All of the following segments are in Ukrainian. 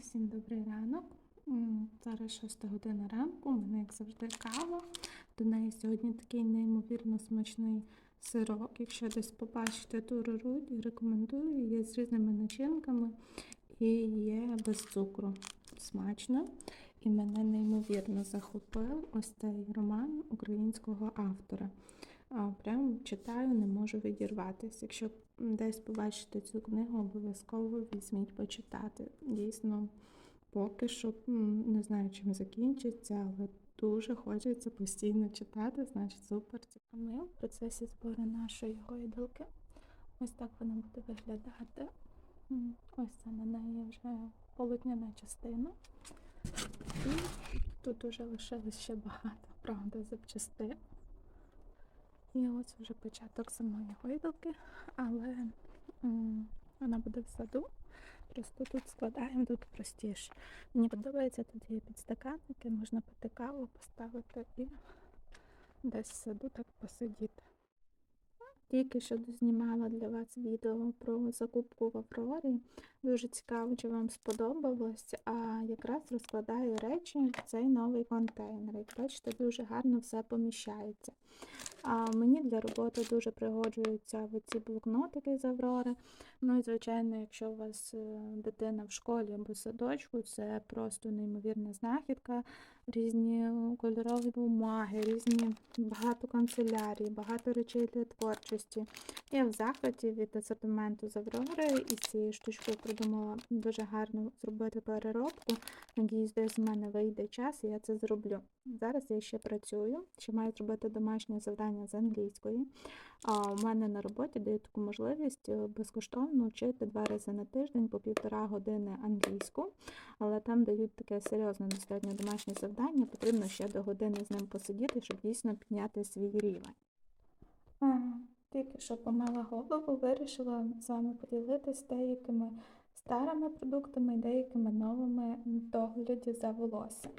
Всім добрий ранок. Зараз 6 година ранку. У мене, як завжди, кава. До неї сьогодні такий неймовірно смачний сирок. Якщо десь побачите туруруді, рекомендую. Є з різними начинками і є без цукру. Смачно. І мене неймовірно захопив ось цей роман українського автора. А, Прям читаю, не можу відірватися. Якщо десь побачите цю книгу, обов'язково візьміть почитати. Дійсно, поки що не знаю, чим закінчиться, але дуже хочеться постійно читати, значить супер. Ми в процесі збору нашої гойдалки. Ось так вона буде виглядати. Ось це на неї вже полотняна частина. І тут уже лишилось ще багато, правда, запчастин. І ось вже початок самої гойдалки, але м, вона буде в саду. Просто тут складаємо, тут простіше. Мені подобається, тут є підстаканники, можна пити каву, поставити і десь в саду так посидіти. Тільки що знімала для вас відео про закупку в Аврорі. Дуже цікаво, чи вам сподобалось. А якраз розкладаю речі в цей новий контейнер. Як бачите, дуже гарно все поміщається. А мені для роботи дуже пригоджуються ці блокнотики з Аврори. Ну і, звичайно, якщо у вас е, дитина в школі або садочку, це просто неймовірна знахідка. Різні кольорові бумаги, різні багато канцелярій, багато речей для творчості. Я в захваті від асортименту з Аврори і з цією придумала дуже гарно зробити переробку. Надіюсь, десь в мене вийде час, і я це зроблю. Зараз я ще працюю, ще маю зробити домашнє завдання з англійської. А у мене на роботі дають таку можливість е, безкоштовно вчити два рази на тиждень по півтора години англійську, але там дають таке серйозне достатньо домашнє завдання. Потрібно ще до години з ним посидіти, щоб дійсно підняти свій рівень. Тільки що помила голову, вирішила з вами поділитися деякими старими продуктами і деякими новими догляді за волоссям.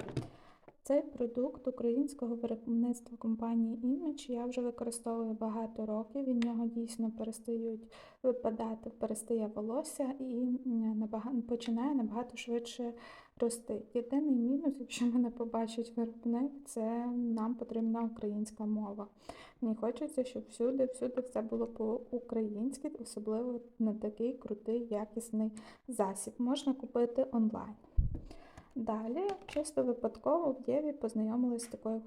Цей продукт українського виробництва компанії Image я вже використовую багато років. Від нього дійсно перестають випадати, перестає волосся і починає набагато швидше рости. Єдиний мінус, якщо мене побачить виробник, це нам потрібна українська мова. Мені хочеться, щоб всюди, всюди все було по-українськи, особливо на такий крутий, якісний засіб. Можна купити онлайн. Далі, чисто випадково в Єві познайомилася з такою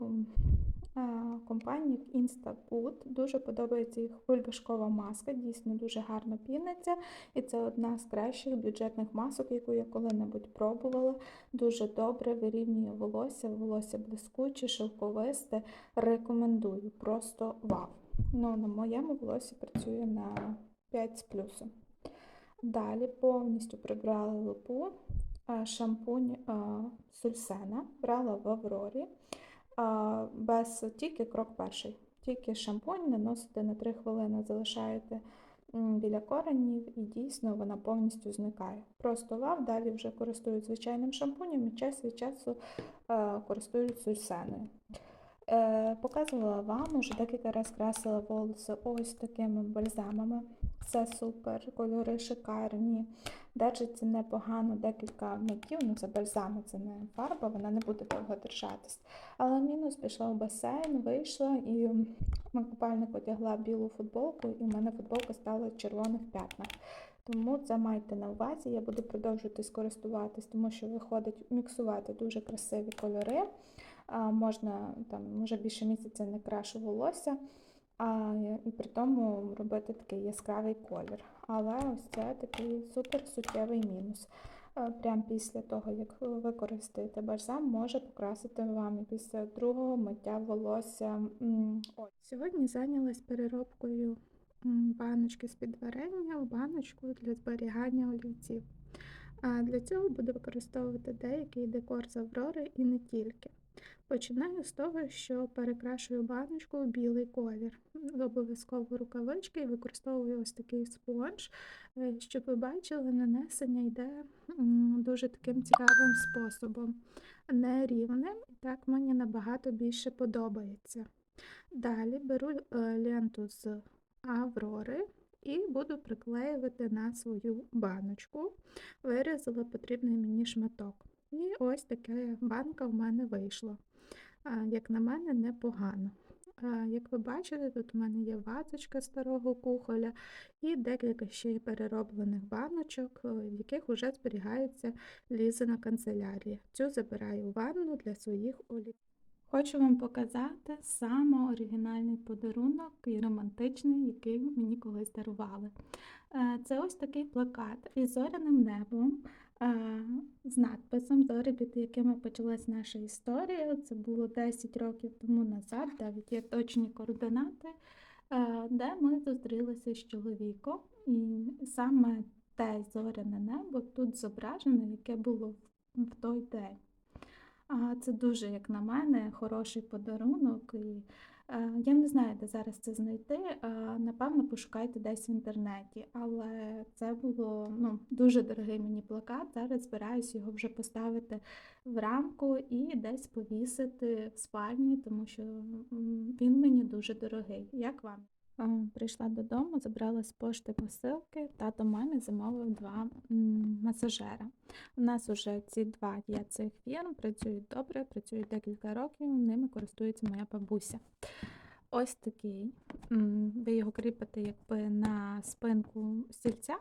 компанією як Instaboot. Дуже подобається їх бульбашкова маска, дійсно дуже гарно піниться. І це одна з кращих бюджетних масок, яку я коли-небудь пробувала. Дуже добре вирівнює волосся, волосся блискуче, шовковисте. Рекомендую, просто вау. Ну, На моєму волосі працює на 5 з плюсом. Далі повністю прибрала липу шампунь Сульсена, брала в Аврорі, без тільки крок перший. Тільки шампунь наносите на 3 хвилини, залишаєте біля коренів і дійсно вона повністю зникає. Просто лав далі вже користують звичайним шампунем і час від часу користуються. сульсеною. Е, Показувала вам, уже декілька разів красила волоси ось такими бальзамами. Це супер, кольори шикарні. Держиться непогано декілька миттів, ну це бальзами, це не фарба, вона не буде довго держатись. Але мінус пішла в басейн, вийшла і купальник одягла білу футболку, і в мене футболка стала в червоних п'ятнах. Тому це майте на увазі, я буду продовжувати скористуватись, тому що виходить міксувати дуже красиві кольори. Можна там, може більше місяця не крашу волосся а, і при тому робити такий яскравий колір. Але ось це такий супер суттєвий мінус. Прямо після того, як ви використаєте бальзам, може покрасити вам після другого миття волосся. Ось. Сьогодні зайнялась переробкою баночки з-під варення в баночку для зберігання олівців. А Для цього буду використовувати деякий декор з Аврори і не тільки. Починаю з того, що перекрашую баночку в білий колір. Обов'язково рукавички і використовую ось такий спонж, е, щоб ви бачили, нанесення йде дуже таким цікавим способом, нерівним, і так мені набагато більше подобається. Далі беру е, ленту з Аврори і буду приклеювати на свою баночку. Вирізала потрібний мені шматок. І ось така банка в мене вийшла. Як на мене, непогано. Як ви бачите, тут в мене є вазочка старого кухоля і декілька ще перероблених баночок, е, в яких вже зберігається лізина канцелярія. Цю забираю у ванну для своїх олів. Хочу вам показати саме оригінальний подарунок і романтичний, який мені колись дарували. Е, Це ось такий плакат із зоряним небом, з надписом Зорі, під якими почалась наша історія. Це було 10 років тому назад, навіть є точні координати, е, де ми зустрілися з чоловіком. І саме те зоряне небо тут зображене, яке було в- той день. А, Це дуже, як на мене, хороший подарунок. І, я не знаю, де зараз це знайти. Е, напевно, пошукайте десь в інтернеті. Але це було ну, дуже дорогий мені плакат. Зараз збираюся його вже поставити в рамку і десь повісити в спальні, тому що він мені дуже дорогий. Як вам? Прийшла додому, забрала з пошти посилки. Тато мамі замовив два масажера. У нас вже ці два є цих фірм, працюють добре, працюють декілька років, ними користується моя бабуся. Ось такий. Ви його кріпите якби на спинку стільця,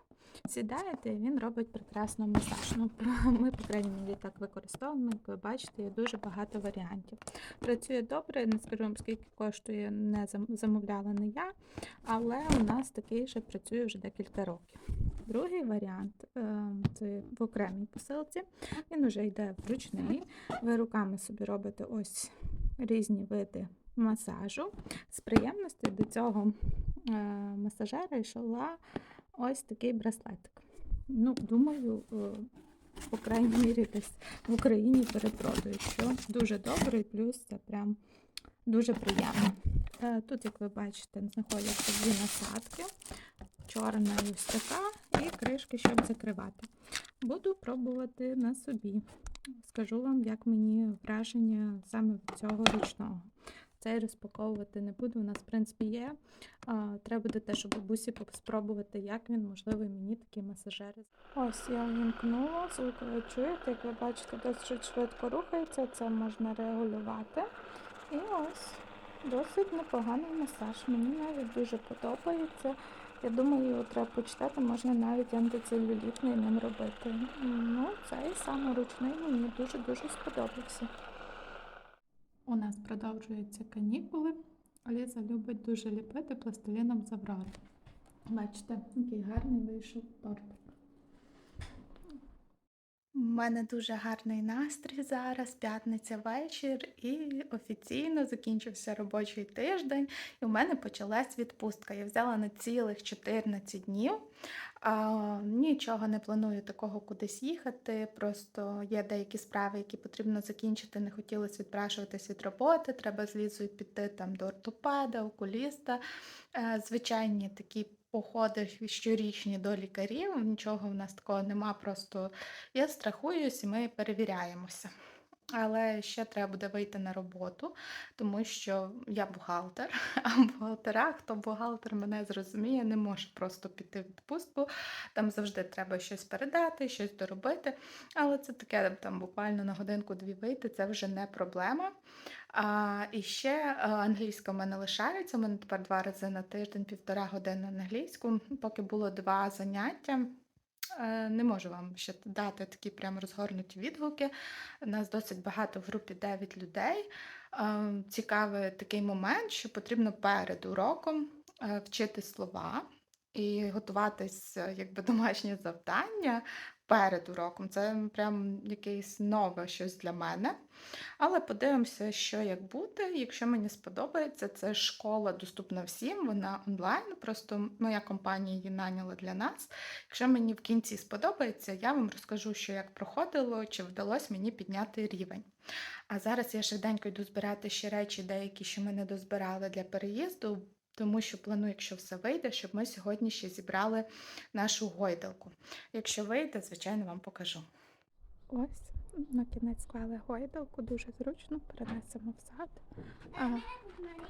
сідаєте, і він робить прекрасно масаж. Ну, ми, по крайній мірі, так використовуємо, як ви бачите, є дуже багато варіантів. Працює добре, не скажу вам, скільки коштує, не замовляла не я, але у нас такий ще працює вже декілька років. Другий варіант е, це в окремій посилці. Він вже йде вручний. Ви руками собі робите ось різні види масажу. З приємності до цього е, масажера йшла ось такий браслетик. Ну, думаю, е, по крайній мірі десь в Україні перепродають, що дуже добре, і плюс це прям дуже приємно. Е, Тут, як ви бачите, знаходяться дві насадки, чорна ось і кришки, щоб закривати. Буду пробувати на собі. Скажу вам, як мені враження саме цього ручного. Цей розпаковувати не буду, у нас, в принципі, є. А, Треба буде теж у бабусі спробувати, як він, можливо, мені такі масажери. Ось я вімкнула, звук ви чуєте, як ви бачите, досить швидко рухається, це можна регулювати. І ось досить непоганий масаж. Мені навіть дуже подобається. Я думаю, його треба почитати, можна навіть антицелюлітний ним робити. Ну, цей саме ручний мені дуже-дуже сподобався. У нас продовжуються канікули. Ліза любить дуже ліпити пластиліном з Бачите, який гарний вийшов торт. У мене дуже гарний настрій зараз, п'ятниця вечір, і офіційно закінчився робочий тиждень, і у мене почалась відпустка. Я взяла на цілих 14 днів. А, нічого не планую такого кудись їхати. Просто є деякі справи, які потрібно закінчити. Не хотілося відпрашуватись від роботи. Треба з Лізою піти там до ортопеда, окуліста. Е, Звичайні такі походи щорічні до лікарів. Нічого в нас такого нема. Просто я страхуюсь і ми перевіряємося. Але ще треба буде вийти на роботу, тому що я бухгалтер, а в бухгалтерах, хто бухгалтер мене зрозуміє, не може просто піти в відпустку. Там завжди треба щось передати, щось доробити. Але це таке там буквально на годинку-дві вийти, це вже не проблема. А, і ще англійська в мене лишається. У мене тепер два рази на тиждень, півтора години англійську. Поки було два заняття. Е, Не можу вам ще дати такі прям розгорнуті відгуки. Нас досить багато в групі 9 людей. Е, Цікавий такий момент, що потрібно перед уроком е, вчити слова і готуватись е, якби домашнє завдання перед уроком. Це прям якесь нове щось для мене. Але подивимося, що як буде. Якщо мені сподобається, це школа доступна всім, вона онлайн. Просто моя компанія її наняла для нас. Якщо мені в кінці сподобається, я вам розкажу, що як проходило, чи вдалося мені підняти рівень. А зараз я швиденько йду збирати ще речі, деякі, що ми не дозбирали для переїзду. Тому що планую, якщо все вийде, щоб ми сьогодні ще зібрали нашу гойдалку. Якщо вийде, звичайно, вам покажу. Ось, на кінець склали гойдалку, дуже зручно, перенесемо в сад. А,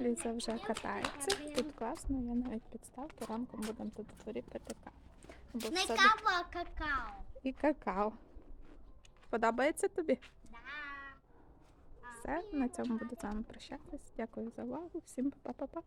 Ліза вже катається. Тут класно, я навіть підставки ранком будемо тут у дворі пити каву. Не саду кава, а какао. і какао. Подобається тобі? Да. Все, на цьому буду з вами прощатись. Дякую за увагу. Всім па-па-па.